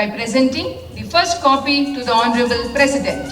by presenting the first copy to the Honorable President.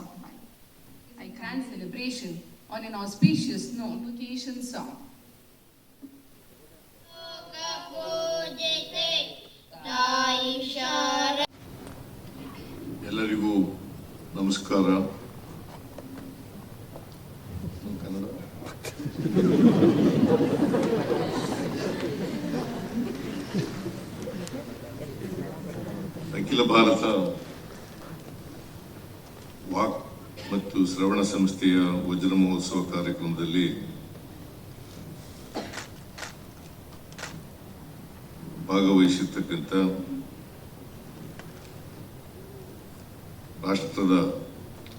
arriving in a short while. I grand celebration on an auspicious note, invocation song. ಪೂಜಿತೆ ತಾಯಿ ಶಾರ ಎಲ್ಲರಿಗೂ ನಮಸ್ಕಾರ ಶ್ರವಣ ಸಂಸ್ಥೆಯ ವಜ್ರ ಮಹೋತ್ಸವ ಕಾರ್ಯಕ್ರಮದಲ್ಲಿ ಭಾಗವಹಿಸಿರ್ತಕ್ಕಂಥ ರಾಷ್ಟ್ರದ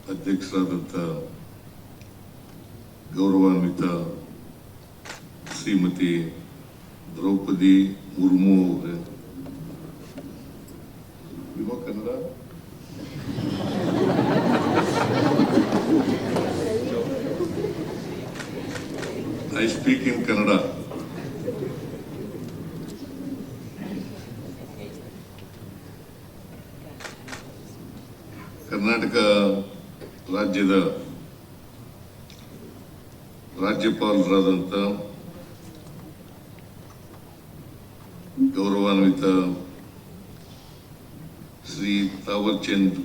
ಅಧ್ಯಕ್ಷರಾದಂಥ ಗೌರವಾನ್ವಿತ ಶ್ರೀಮತಿ ದ್ರೌಪದಿ ಮುರ್ಮು ಅವರೇ. ಯುವಕನ್ನ I speak in Kannada Karnataka ರಾಜ್ಯದ ರಾಜ್ಯಪಾಲರಾದಂಥ ಗೌರವಾನ್ವಿತ ಶ್ರೀ ತಾವರ್ಚಂದ್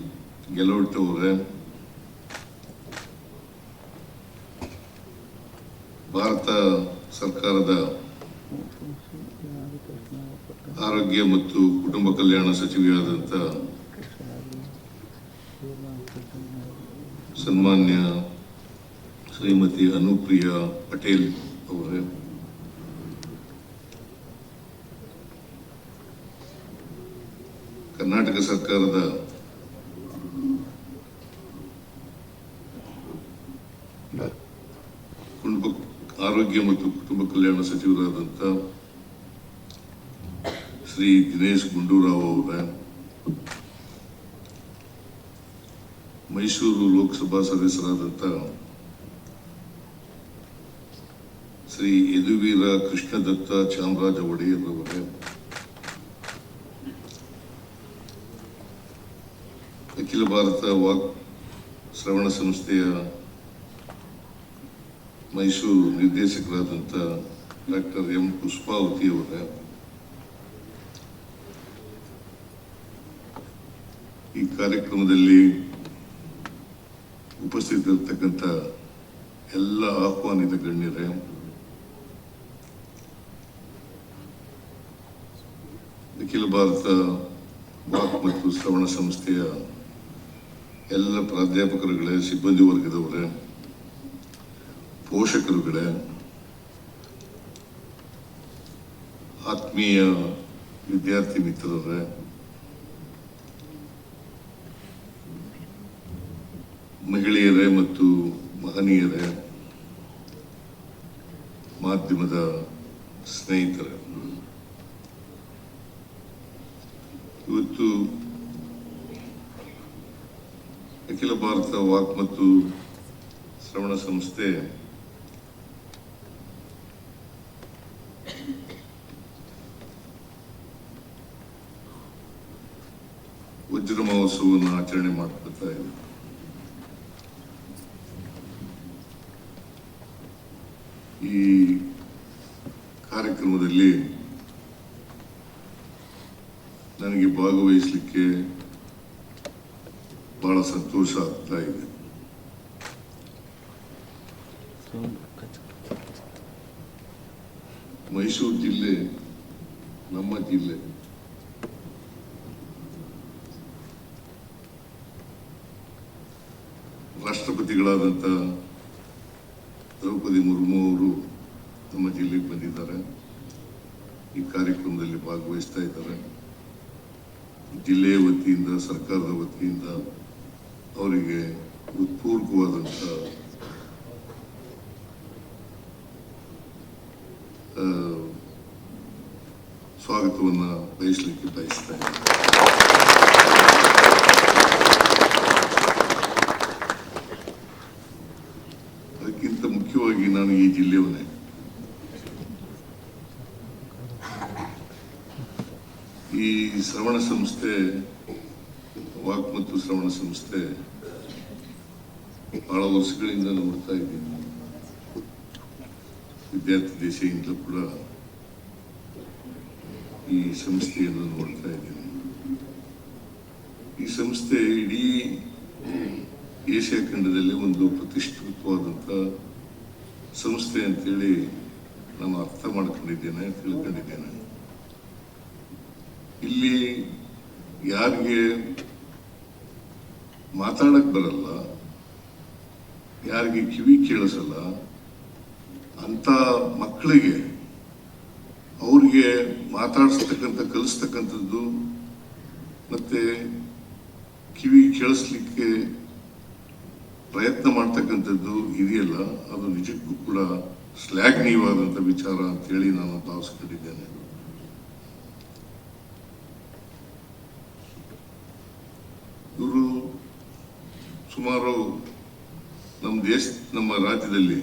ಗೆಲೋಟ್ ಅವರೇ ಭಾರತ ಸರ್ಕಾರದ ಆರೋಗ್ಯ ಮತ್ತು ಕುಟುಂಬ ಕಲ್ಯಾಣ ಸಚಿವೆಯಾದಂಥ ಸನ್ಮಾನ್ಯ ಶ್ರೀಮತಿ ಅನುಪ್ರಿಯಾ ಪಟೇಲ್ ಅವರೇ. ಕರ್ನಾಟಕ ಸರ್ಕಾರದ ಕುಟುಂಬ ಆರೋಗ್ಯ ಮತ್ತು ಕುಟುಂಬ ಕಲ್ಯಾಣ ಸಚಿವರಾದಂಥ ಶ್ರೀ ದಿನೇಶ್ ಗುಂಡೂರಾವ್ ಅವರೇ ಮೈಸೂರು ಲೋಕಸಭಾ ಸದಸ್ಯರಾದಂಥ ಶ್ರೀ ಯದುವೀರ ಕೃಷ್ಣದತ್ತ ಚಾಮರಾಜ ಒಡೆಯರ್ ಅವರೇ ಅಖಿಲ ಭಾರತ ವಾಕ್ ಶ್ರವಣ ಸಂಸ್ಥೆಯ ಮೈಸೂರು ನಿರ್ದೇಶಕರಾದಂಥ ಡಾಕ್ಟರ್ ಎಂ ಪುಷ್ಪಾವತಿ ಅವರೇ. ಈ ಕಾರ್ಯಕ್ರಮದಲ್ಲಿ ಉಪಸ್ಥಿತರಿರ್ತಕ್ಕಂಥ ಎಲ್ಲ ಆಹ್ವಾನಿತ ಗಣ್ಯರೇ, ಅಖಿಲ ಭಾರತ ವಾಕ್ ಮತ್ತು ಶ್ರವಣ ಸಂಸ್ಥೆಯ ಎಲ್ಲ ಪ್ರಾಧ್ಯಾಪಕರುಗಳೇ, ಸಿಬ್ಬಂದಿ ವರ್ಗದವರೇ ಪೋಷಕರುಗಳೇ, ಆತ್ಮೀಯ ವಿದ್ಯಾರ್ಥಿ ಮಿತ್ರರೇ, ಮಹಿಳೆಯರೇ ಮತ್ತು ಮಹನೀಯರೇ, ಮಾಧ್ಯಮದ ಸ್ನೇಹಿತರೆ, ಇವತ್ತು ಅಖಿಲ ಭಾರತ ವಾಕ್ ಮತ್ತು ಶ್ರವಣ ಸಂಸ್ಥೆ ವಜ್ರ ಮಹೋತ್ಸವವನ್ನು ಆಚರಣೆ ಮಾಡ್ಕೊಳ್ತಾ ಇದೆ ಈ ಕಾರ್ಯಕ್ರಮದಲ್ಲಿ ನನಗೆ ಭಾಗವಹಿಸಲಿಕ್ಕೆ ಬಹಳ ಸಂತೋಷ ಆಗ್ತಾ ಇದೆ. ಮೈಸೂರು ಜಿಲ್ಲೆ, ನಮ್ಮ ಜಿಲ್ಲೆ ರಾಷ್ಟ್ರಪತಿಗಳಾದಂಥ ದ್ರೌಪದಿ ಮುರ್ಮು ಅವರು ನಮ್ಮ ಜಿಲ್ಲೆಗೆ ಬಂದಿದ್ದಾರೆ. ಈ ಕಾರ್ಯಕ್ರಮದಲ್ಲಿ ಭಾಗವಹಿಸ್ತಾ ಇದ್ದಾರೆ. ಜಿಲ್ಲೆಯ ವತಿಯಿಂದ, ಸರ್ಕಾರದ ವತಿಯಿಂದ ಅವರಿಗೆ ಹೃತ್ಪೂರ್ವಕವಾದಂಥ ಸ್ವಾಗತವನ್ನು ಬಯಸಲಿಕ್ಕೆ ಬಯಸ್ತಾ ಇದ್ದೀನಿ ಅದಕ್ಕಿಂತ ಮುಖ್ಯವಾಗಿ ನಾನು ಈ ಜಿಲ್ಲೆಯವನ್ನೇ ಈ ಶ್ರವಣ ಸಂಸ್ಥೆ, ವಾಕ್ ಮತ್ತು ಶ್ರವಣ ಸಂಸ್ಥೆ ಬಹಳ ವರ್ಷಗಳಿಂದ ನೋಡ್ತಾ ಇದ್ದೀನಿ. ವಿದ್ಯಾರ್ಥಿ ದೇಶದಿಂದ ಕೂಡ ಈ ಸಂಸ್ಥೆಯನ್ನು ನೋಡ್ತಾ ಇದ್ದೀನಿ. ಈ ಸಂಸ್ಥೆ ಇಡೀ ಏಷ್ಯಾ ಖಂಡದಲ್ಲಿ ಒಂದು ಪ್ರತಿಷ್ಠಿತವಾದಂಥ ಸಂಸ್ಥೆ ಅಂತೇಳಿ ನಾನು ಅರ್ಥ ಮಾಡ್ಕೊಂಡಿದ್ದೇನೆ, ತಿಳ್ಕೊಂಡಿದ್ದೇನೆ. ಇಲ್ಲಿ ಯಾರಿಗೆ ಮಾತಾಡಕ್ ಬರಲ್ಲ, ಯಾರಿಗೆ ಕಿವಿ ಕೇಳಿಸಲ್ಲ ಅಂತ ಮಕ್ಕಳಿಗೆ ಅವ್ರಿಗೆ ಮಾತಾಡಿಸ್ತಕ್ಕಂಥ, ಕಲಿಸ್ತಕ್ಕಂಥದ್ದು ಮತ್ತೆ ಕಿವಿ ಕೇಳಿಸ್ಲಿಕ್ಕೆ ಪ್ರಯತ್ನ ಮಾಡ್ತಕ್ಕಂಥದ್ದು ಇದೆಯಲ್ಲ, ಅದು ನಿಜಕ್ಕೂ ಕೂಡ ಶ್ಲಾಘನೀಯವಾದಂಥ ವಿಚಾರ ಅಂತೇಳಿ ನಾನು ಭಾವಿಸ್ಕೊಂಡಿದ್ದೇನೆ. ಸುಮಾರು ನಮ್ಮ ದೇಶ, ನಮ್ಮ ರಾಜ್ಯದಲ್ಲಿ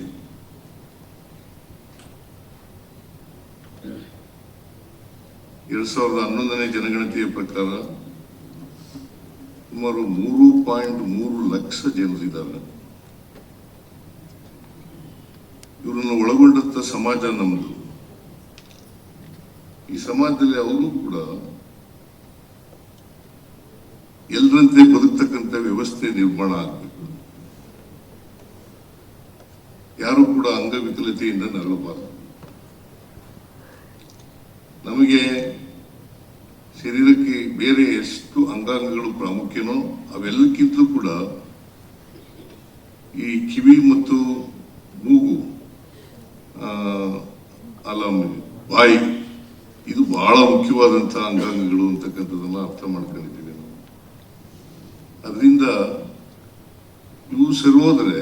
ಎರಡ್ ಸಾವಿರದ ಹನ್ನೊಂದನೇ ಜನಗಣತಿಯ ಪ್ರಕಾರ ಸುಮಾರು ಮೂರು ಪಾಯಿಂಟ್ ಮೂರು ಲಕ್ಷ ಜನರಿದ್ದಾರೆ ಇವರನ್ನು ಒಳಗೊಂಡಂತ ಸಮಾಜ ನಮ್ಮದು ಈ ಸಮಾಜದಲ್ಲಿ ಅವರು ಕೂಡ ಎಲ್ಲರಂತೆ ವ್ಯವಸ್ಥೆ ನಿರ್ಮಾಣ ಆಗಬೇಕು. ಯಾರು ಕೂಡ ಅಂಗವಿಕಲತೆಯಿಂದ ನರಳಬಾರದು. ನಮಗೆ ಶರೀರಕ್ಕೆ ಬೇರೆ ಎಷ್ಟು ಅಂಗಾಂಗಗಳು ಪ್ರಾಮುಖ್ಯನೋ ಅವೆಲ್ಲಕ್ಕಿಂತಲೂ ಕೂಡ ಈ ಕಿವಿ ಮತ್ತು ಮೂಗು ಆ, ಅಲ್ಲ ಬಾಯಿ ಇದು ಬಹಳ ಮುಖ್ಯವಾದಂತಹ ಅಂಗಾಂಗಗಳು ಅಂತಕ್ಕಂಥದ್ದನ್ನ ಅರ್ಥ ಮಾಡ್ಕೊಂಡಿದ್ದೀವಿ. ಅದರಿಂದ ಇವು ಸರಿಯೋದ್ರೆ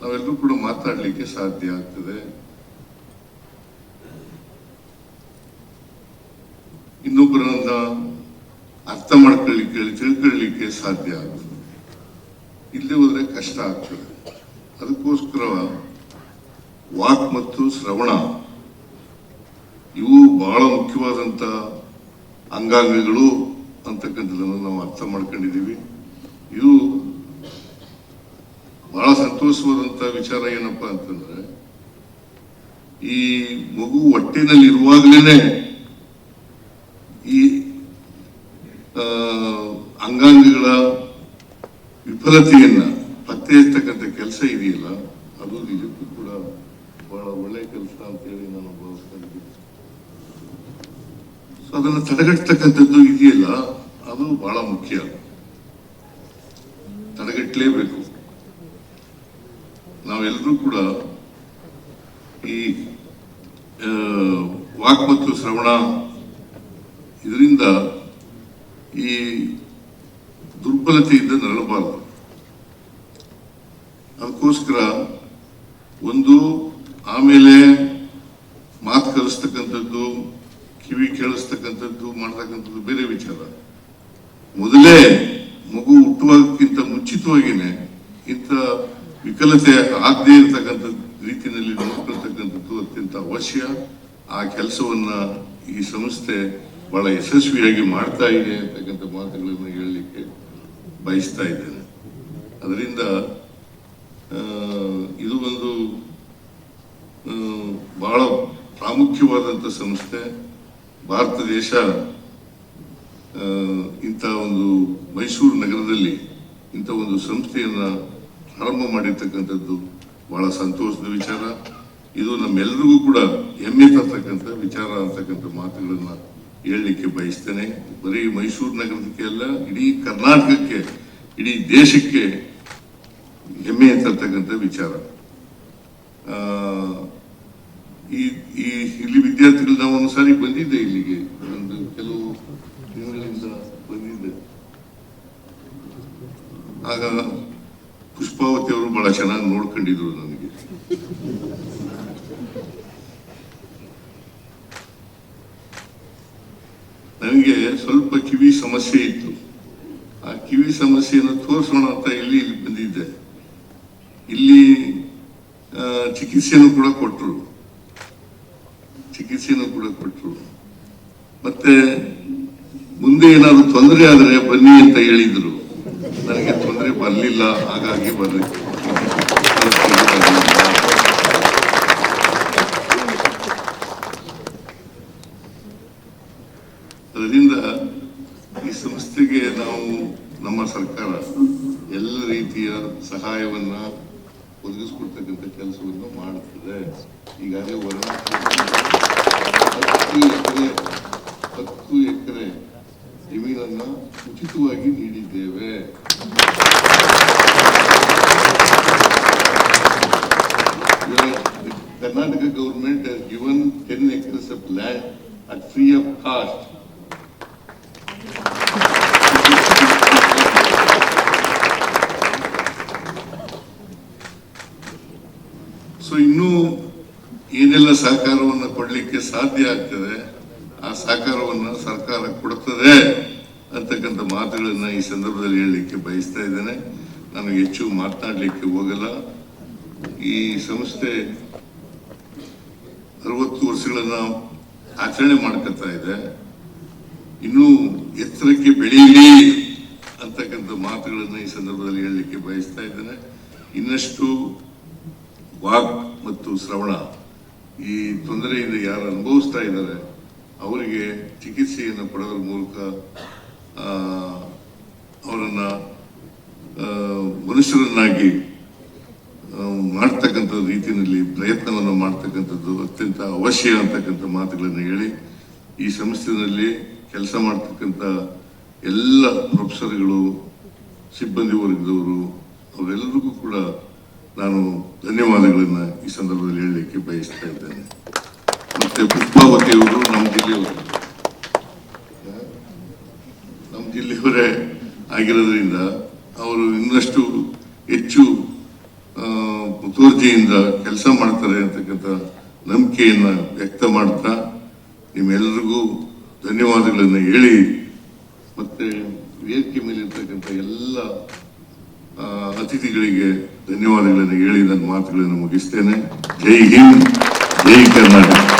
ನಾವೆಲ್ಲರೂ ಕೂಡ ಮಾತಾಡಲಿಕ್ಕೆ ಸಾಧ್ಯ ಆಗ್ತದೆ. ಇನ್ನೊಬ್ಬರನ್ನ ಅರ್ಥ ಮಾಡ್ಕೊಳ್ಳಿಕ್ಕೆ ತಿಳ್ಕೊಳ್ಳಿಕ್ಕೆ ಸಾಧ್ಯ ಆಗ್ತದೆ. ಇಲ್ಲಿ ಹೋದ್ರೆ ಕಷ್ಟ ಆಗ್ತದೆ. ಅದಕ್ಕೋಸ್ಕರ ವಾಕ್ ಮತ್ತು ಶ್ರವಣ ಇವು ಬಹಳ ಮುಖ್ಯವಾದಂತ ಅಂಗಾಂಗಗಳು ಅಂತಕ್ಕಂಥದ್ದನ್ನು ನಾವು ಅರ್ಥ ಮಾಡ್ಕೊಂಡಿದ್ದೀವಿ. ಇದು ಬಹಳ ಸಂತೋಷವಾದಂತ ವಿಚಾರ ಏನಪ್ಪಾ ಅಂತಂದ್ರೆ, ಈ ಮಗು ಹೊಟ್ಟೆನಲ್ಲಿ ಇರುವಾಗ್ಲೇನೆ ಈ ಅಂಗಾಂಗಗಳ ವಿಫಲತೆಯನ್ನ ಪತ್ತೆ ಹಚ್ಚತಕ್ಕಂಥ ಕೆಲಸ ಇದೆಯಲ್ಲ, ಅದು ನಿಜಕ್ಕೂ ಕೂಡ ಬಹಳ ಒಳ್ಳೆ ಕೆಲಸ ಅಂತೇಳಿ ನಾನು ಭಾವಿಸ್ಕೊಂಡಿದ್ದೀನಿ ಸೊ ಅದನ್ನು ತಡೆಗಟ್ಟತಕ್ಕಂಥದ್ದು ಇದೆಯಲ್ಲ, ಅದು ಬಹಳ ಮುಖ್ಯ. ತಡೆಗಟ್ಟಲೇಬೇಕು ನಾವೆಲ್ಲರೂ ಕೂಡ ಈ ವಾಕ್ ಮತ್ತು ಶ್ರವಣ ಇದರಿಂದ ಈ ದುರ್ಬಲತೆಯಿಂದ ನರಳಬಾರದು. ಅದಕ್ಕೋಸ್ಕರ ಒಂದು ಆಮೇಲೆ ಮಾತು ಕಲಿಸ್ತಕ್ಕಂಥದ್ದು, ಕಿವಿ ಕೇಳಿಸ್ತಕ್ಕಂಥದ್ದು, ಮಾಡ್ತಕ್ಕಂಥದ್ದು ಬೇರೆ ವಿಚಾರ. ಮೊದಲೇ ಮುಂಚಿತವಾಗಿನೇ ಇಂಥ ವಿಕಲತೆ ಆಗದೇ ಇರತಕ್ಕಂಥ ರೀತಿಯಲ್ಲಿ ನೋಡ್ಕೊಳ್ತಕ್ಕಂಥದ್ದು ಅತ್ಯಂತ ಅವಶ್ಯ. ಆ ಕೆಲಸವನ್ನ ಈ ಸಂಸ್ಥೆ ಬಹಳ ಯಶಸ್ವಿಯಾಗಿ ಮಾಡ್ತಾ ಇದೆ ಅಂತಕ್ಕಂಥ ಮಾತುಗಳನ್ನು ಹೇಳಲಿಕ್ಕೆ ಬಯಸ್ತಾ ಇದ್ದೇನೆ. ಅದರಿಂದ ಇದು ಒಂದು ಬಹಳ ಪ್ರಾಮುಖ್ಯವಾದಂಥ ಸಂಸ್ಥೆ. ಭಾರತ ದೇಶ ಇಂಥ ಒಂದು ಮೈಸೂರು ನಗರದಲ್ಲಿ ಇಂಥ ಒಂದು ಸಂಸ್ಥೆಯನ್ನ ಪ್ರಾರಂಭ ಮಾಡಿರ್ತಕ್ಕಂಥದ್ದು ಬಹಳ ಸಂತೋಷದ ವಿಚಾರ. ಇದು ನಮ್ಮೆಲ್ಲರಿಗೂ ಕೂಡ ಹೆಮ್ಮೆ ತರ್ತಕ್ಕಂಥ ವಿಚಾರ ಅಂತಕ್ಕಂಥ ಮಾತುಗಳನ್ನ ಹೇಳಲಿಕ್ಕೆ ಬಯಸ್ತೇನೆ. ಬರೀ ಮೈಸೂರು ನಗರಕ್ಕೆ ಅಲ್ಲ, ಇಡೀ ಕರ್ನಾಟಕಕ್ಕೆ, ಇಡೀ ದೇಶಕ್ಕೆ ಹೆಮ್ಮೆ ತರ್ತಕ್ಕಂಥ ವಿಚಾರ. ಈ ಈ, ಇಲ್ಲಿ ವಿದ್ಯಾರ್ಥಿಗಳು ನಾವು ಒಂದು ಸಾರಿ ಬಂದಿದ್ದೆ ಇಲ್ಲಿಗೆ. ಒಂದು ಕೆಲವು ತಿಂಗಳಿಂದ ಬಂದಿದ್ದೆ. ಆಗ ಪುಷ್ಪಾವತಿ ಅವರು ಬಹಳ ಚೆನ್ನಾಗಿ ನೋಡ್ಕೊಂಡಿದ್ರು ನನಗೆ. ನನಗೆ ಸ್ವಲ್ಪ ಕಿವಿ ಸಮಸ್ಯೆ ಇತ್ತು. ಆ ಕಿವಿ ಸಮಸ್ಯೆಯನ್ನು ತೋರಿಸೋಣ ಅಂತ ಇಲ್ಲಿ ಇಲ್ಲಿ ಬಂದಿದ್ದೆ. ಇಲ್ಲಿ ಚಿಕಿತ್ಸೆನೂ ಕೂಡ ಕೊಟ್ಟರು ಚಿಕಿತ್ಸೆನೂ ಕೂಡ ಕೊಟ್ಟರು ಮತ್ತೆ ಮುಂದೆ ಏನಾದರೂ ತೊಂದರೆ ಆದರೆ ಬನ್ನಿ ಅಂತ ಹೇಳಿದ್ರು. ಬರಲಿಲ್ಲ, ಹಾಗಾಗಿ ಬರ್ರಿ ಅದರಿಂದ ಈ ಸಂಸ್ಥೆಗೆ ನಾವು, ನಮ್ಮ ಸರ್ಕಾರ ಎಲ್ಲ ರೀತಿಯ ಸಹಾಯವನ್ನ ಒದಗಿಸ್ಕೊಡ್ತಕ್ಕಂಥ ಕೆಲಸವನ್ನು ಮಾಡುತ್ತದೆ ಈಗಾಗಲೇ ಹೊರ ಹತ್ತು ಎಕರೆ ಹತ್ತು ಎಕರೆ ಜಮೀನನ್ನು ಉಚಿತವಾಗಿ ನೀಡಿದ್ದೇವೆ. Karnataka government has given 10 acres of land at free of cost. So ಇನ್ನೂ ಏನೆಲ್ಲ ಸಹಕಾರವನ್ನು ಕೊಡಲಿಕ್ಕೆ ಸಾಧ್ಯ ಆಗ್ತದೆ, ಆ ಸಹಕಾರವನ್ನು ಸರ್ಕಾರ ಕೊಡುತ್ತದೆ ಅಂತಕ್ಕಂಥ ಮಾತುಗಳನ್ನು ಈ ಸಂದರ್ಭದಲ್ಲಿ ಹೇಳಲಿಕ್ಕೆ ಬಯಸ್ತಾ ಇದ್ದೇನೆ ನಾನು ಹೆಚ್ಚು ಮಾತನಾಡಲಿಕ್ಕೆ ಹೋಗಲ್ಲ ಈ ಸಂಸ್ಥೆ ಅರವತ್ತು ವರ್ಷಗಳನ್ನ ಆಚರಣೆ ಮಾಡ್ಕೊತಾ ಇದೆ. ಇನ್ನೂ ಎತ್ತರಕ್ಕೆ ಬೆಳೆಯಲಿ ಅಂತಕ್ಕಂಥ ಮಾತುಗಳನ್ನು ಈ ಸಂದರ್ಭದಲ್ಲಿ ಹೇಳಲಿಕ್ಕೆ ಬಯಸ್ತಾ ಇದ್ದೇನೆ. ಇನ್ನಷ್ಟು ವಾಕ್ ಮತ್ತು ಶ್ರವಣ ಈ ತೊಂದರೆಯಿಂದ ಯಾರು ಅನುಭವಿಸ್ತಾ ಇದ್ದಾರೆ ಅವರಿಗೆ ಚಿಕಿತ್ಸೆಯನ್ನು ಪಡೆದ್ರ ಮೂಲಕ ಅವರನ್ನು ಮನುಷ್ಯರನ್ನಾಗಿ ಆ, ರೀತಿಯಲ್ಲಿ ಪ್ರಯತ್ನವನ್ನು ಮಾಡ್ತಕ್ಕಂಥದ್ದು ಅತ್ಯಂತ ಅವಶ್ಯ ಅಂತಕ್ಕಂಥ ಮಾತುಗಳನ್ನು ಹೇಳಿ, ಈ ಸಂಸ್ಥೆಯಲ್ಲಿ ಕೆಲಸ ಮಾಡ್ತಕ್ಕಂಥ ಎಲ್ಲ ಪ್ರೊಫೆಸರ್ಗಳು, ಸಿಬ್ಬಂದಿ ವರ್ಗದವರು, ಅವರೆಲ್ಲರಿಗೂ ಕೂಡ ನಾನು ಧನ್ಯವಾದಗಳನ್ನು ಈ ಸಂದರ್ಭದಲ್ಲಿ ಹೇಳಲಿಕ್ಕೆ ಬಯಸ್ತಾ ಇದ್ದೇನೆ. ಮತ್ತೆ ಪುಷ್ಪಾವತಿಯವರು ನಮ್ಮ ಜಿಲ್ಲೆಯವರು. ನಮ್ಮ ಜಿಲ್ಲೆಯವರೇ ಆಗಿರೋದ್ರಿಂದ ಅವರು ಇನ್ನಷ್ಟು ಹೆಚ್ಚು ಮುತುವರ್ಜಿಯಿಂದ ಕೆಲಸ ಮಾಡ್ತಾರೆ ಅಂತಕ್ಕಂಥ ನಂಬಿಕೆಯನ್ನು ವ್ಯಕ್ತ ಮಾಡ್ತಾ ನಿಮ್ಮೆಲ್ಲರಿಗೂ ಧನ್ಯವಾದಗಳನ್ನು ಹೇಳಿ ಮತ್ತು ವೇದಿಕೆ ಮೇಲಿರ್ತಕ್ಕಂಥ ಎಲ್ಲ ಅತಿಥಿಗಳಿಗೆ ಧನ್ಯವಾದಗಳನ್ನು ಹೇಳಿ ನನ್ನ ಮಾತುಗಳನ್ನು ಮುಗಿಸ್ತೇನೆ. ಜೈ ಹಿಂದ್, ಜೈ ಕರ್ನಾಟಕ.